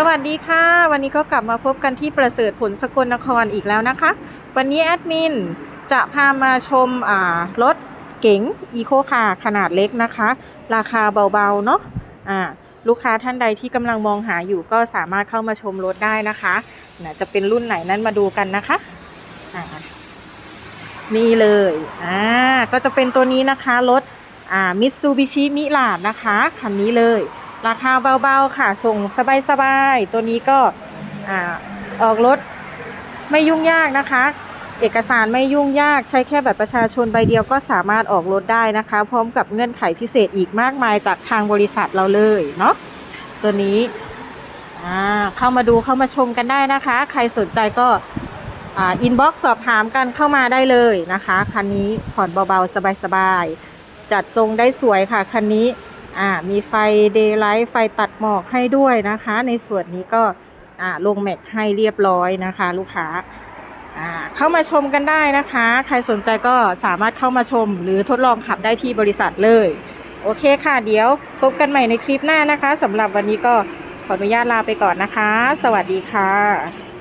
สวัสดีค่ะ วันนี้ก็กลับมาพบกันที่ประเสริฐผลสกลนครอีกแล้วนะคะ วันนี้แอดมินจะพามาชมรถเก๋งอีโคคาขนาดเล็กนะคะ ราคาเบาๆเนาะอ่าลูกค้าท่านใดที่กำลังมองหาอยู่ก็สามารถเข้ามาชมรถได้นะคะนะจะเป็นรุ่นไหนนั้นมาดูกันนะคะนี่เลยอ่าก็จะเป็นตัวนี้นะคะรถอ่ามิตซูบิชิมิลาดนะคะคันนี้เลย ราคาเบาๆค่ะ ส่งสบายๆ ตัวนี้ก็อออกรถไม่ยุ่งยากนะคะ เอกสารไม่ยุ่งยากใช้แค่บัตรประชาชนใบเดียวก็สามารถออกรถได้นะคะ พร้อมกับเงื่อนไขพิเศษอีกมากมายจากทางบริษัทเราเลยเนาะตัวนี้เข้ามาดูเข้ามาชมกันได้นะคะ ใครสนใจก็อินบ็อกซ์สอบถามกันเข้ามาได้เลยนะคะ คันนี้ผ่อนเบาๆ สบายๆ จัดทรงได้สวยค่ะ คันนี้ อ่ามีไฟเดย์ไลท์ไฟตัดหมอกให้ด้วยนะคะ ในส่วนนี้ก็อ่าลงแม็กให้เรียบร้อยนะคะ ลูกค้าอ่าเข้ามาชมกันได้นะคะ ใครสนใจก็สามารถเข้ามาชม หรือทดลองขับได้ที่บริษัทเลย โอเคค่ะ เดี๋ยวพบกันใหม่ในคลิปหน้านะคะสำหรับวันนี้ก็ขออนุญาตลาไปก่อนนะคะ สวัสดีค่ะ